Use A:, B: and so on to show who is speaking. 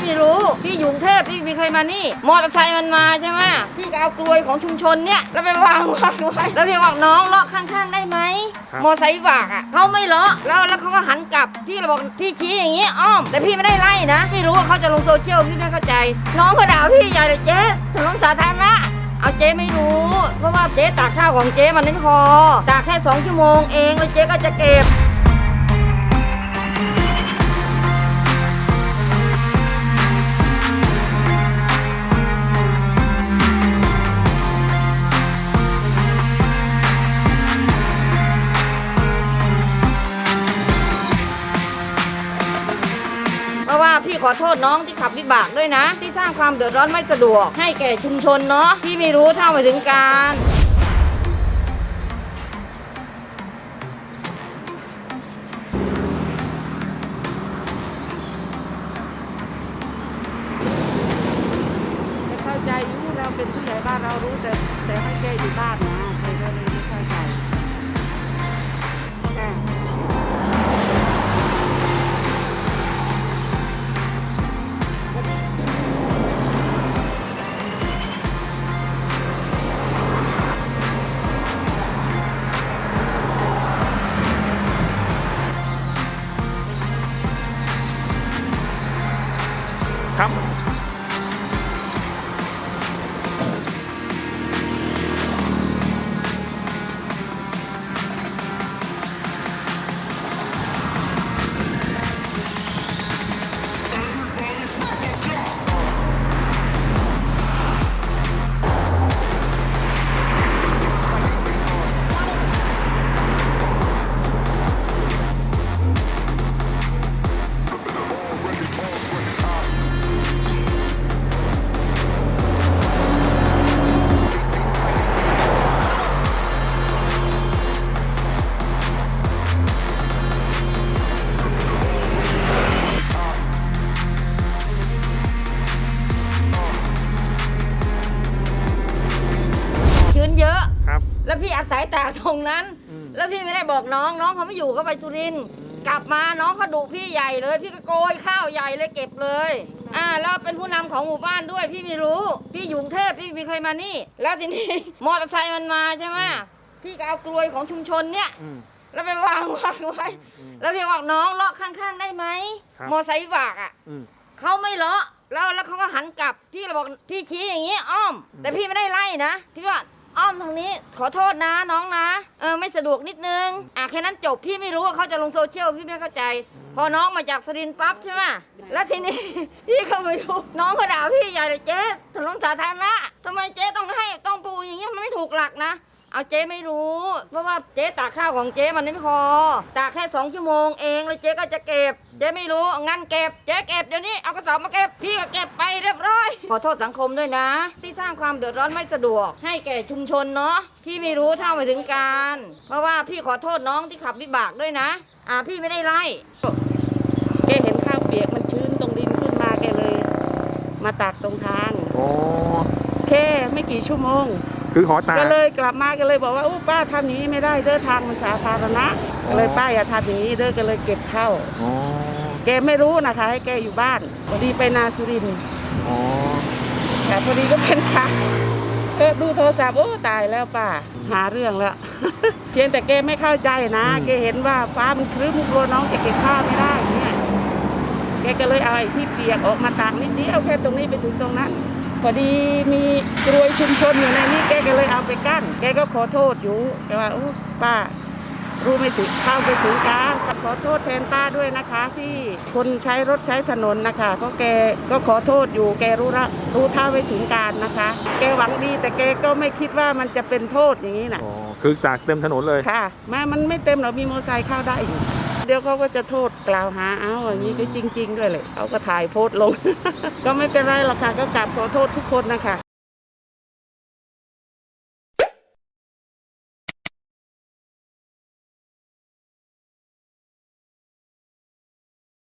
A: พี่ไม่รู้ พี่อยู่กรุงเทพพี่ไม่เคยมานี่ มอเตอร์ไซค์มันมาใช่ไหมพี่ก็เอากลวยของชุมชนเนี่ยแล้วไปวางวางไว้แล้วพี่บอกน้องเลาะข้างๆได้ไหม
B: ครับ
A: มอเตอร์ไซค์วิบากอะเขาไม่เลาะแล้วแล้วเขาก็หันกลับพี่เลยบอกพี่ชี้อย่างนี้อ้อม แต่พี่ไม่ได้ไล่นะพี่รู้ว่าเขาจะลงโซเชียลพี่ไม่เข้าใจ น้องก็ด่าพี่ใหญ่เลยเจ๊ถนนสาธารณะ เอาเจ๊ไม่รู้ เพราะว่าเจ๊ตากข้าวของเจ๊มันไม่พอตากแค่สองชั่วโมงเองแล้วเจ๊ก็จะเก็บ เพราะว่าพี่ขอโทษน้องที่ขับวิบากด้วยนะ ที่สร้างความเดือดร้อนไม่สะดวก ให้แก่ชุมชนเนาะพี่ไม่รู้เท่าไม่ถึงการ
C: เข้าใจอยู่เราเป็นผู้ใหญ่บ้านเรารู้แต่แต่ให้แกอยู่บ้านนะ ค
B: รับ
A: ชื้นเยอะ
B: ครับ
A: แล้วพี่อาศัยตากตรงนั้น
B: อืม
A: แล้วพี่ไม่ได้บอกน้อง น้องเขาไม่อยู่เขาไปสุรินทร์กลับมาน้องเขาดุพี่ใหญ่เลย พี่ก็โกยข้าวใหญ่เลยเก็บเลย อ่าแล้วเป็นผู้นำของหมู่บ้านด้วย พี่ไม่รู้ พี่อยู่กรุงเทพพี่ไม่เคยมานี่ แล้วทีนี้ มอเตอร์ไซค์มันมาใช่ไหมพี่ก็เอากลวยของชุมชนเนี่ย
B: อืม
A: แล้วไปวางวางไว้
B: อืม
A: แล้วพี่บอกน้องเลาะข้างๆได้ไหม
B: ครับ
A: มอเตอร์ไซค์วิบากอะ
B: อืม
A: เขาไม่เลาะแล้วแล้วเขาก็หันกลับ พี่เลยบอกพี่ชี้อย่างนี้อ้อม แต่พี่ไม่ได้ไล่นะพี่ว่า อ้อมทางนี้ขอโทษนะน้องนะ เออไม่สะดวกนิดนึง อะแค่นั้นจบพี่ไม่รู้ว่าเขาจะลงโซเชียลพี่ไม่เข้าใจ พอน้องมาจากสรินทร์ปั๊บใช่ไหมแล้วทีนี้ พี่ก็ไม่รู้น้องก็ด่าพี่ใหญ่เลยเจ๊ถนนสาธารณะทำไมเจ๊ต้องให้ต้องปูอย่างเงี้ยมันไม่ถูกหลักนะ เอาเจ๊ไม่รู้ เพราะว่าเจ๊ตากข้าวของเจ๊มันไม่พอตากแค่สองชั่วโมงเองแล้วเจ๊ก็จะเก็บ เจ๊ไม่รู้งั้นเก็บ เจ๊เก็บเดี๋ยวนี้เอากระสอบมาเก็บพี่ก็เก็บไปเรียบร้อย ขอโทษสังคมด้วยนะ ที่สร้างความเดือดร้อนไม่สะดวก ให้แก่ชุมชนเนาะพี่ไม่รู้เท่าไม่ถึงการ เพราะว่าพี่ขอโทษน้องที่ขับวิบากด้วยนะ อ่าพี่ไม่ได้ไล่
C: แกเห็นข้าวเปียกมันชื้นตรงดินขึ้นมาแกเลย มาตากตรงทาง
B: โอ้
C: แค่ไม่กี่ชั่วโมง
B: คือขอตาก
C: ก็เลยกลับมาก็เลยบอกว่าอู้ป้าทำอย่างนี้ไม่ได้เด้อทางมันสาธารณะก็เลยป้าอย่าทำอย่างนี้เด้อก็เลยเก็บเข้า
B: อ๋อ
C: แกไม่รู้นะคะ ให้แกอยู่บ้านพอดีไปนาสุรินทร์
B: อ๋อ
C: แต่พอดีก็เป็นค่ะเออดูโทรศัพท์โอ้ตายแล้วป้าหาเรื่องแล้ว เพียงแต่แกไม่เข้าใจนะแกเห็นว่าฟ้ามันครึ้มกลัวน้องจะเก็บข้าวไม่ได้เนี่ยแกก็เลยเอาไอ้ที่เปียกออกมาตากนิดเดียวแค่ตรงนี้ไปถึงตรงนั้น พอดีมีกรวยชุมชนอยู่ในนี้แกก็เลยเอาไปกั้น แกก็ขอโทษอยู่แกว่าโอ้ป้ารู้ไม่ถึงเข้าไปถึงการขอโทษแทนป้าด้วยนะคะ ที่คนใช้รถใช้ถนนนะคะก็แกก็ขอโทษอยู่ แกรู้ละรู้เท่าไม่ถึงการนะคะ แกหวังดีแต่แกก็ไม่คิดว่ามันจะเป็นโทษอย่างนี้นะ
B: อ๋อคือตากเต็มถนนเลย
C: ค่ะแม้มันไม่เต็มหรอกมีมอเตอร์ไซค์เข้าได้อยู่เดี๋ยวเขาก็จะโทษกล่าวหาเอาอย่างนี้ก็จริง ๆ ด้วยเลยเขาก็ถ่ายโพสต์ลง ก็ไม่เป็นไรหรอกค่ะก็กลับขอโทษทุกคนนะคะ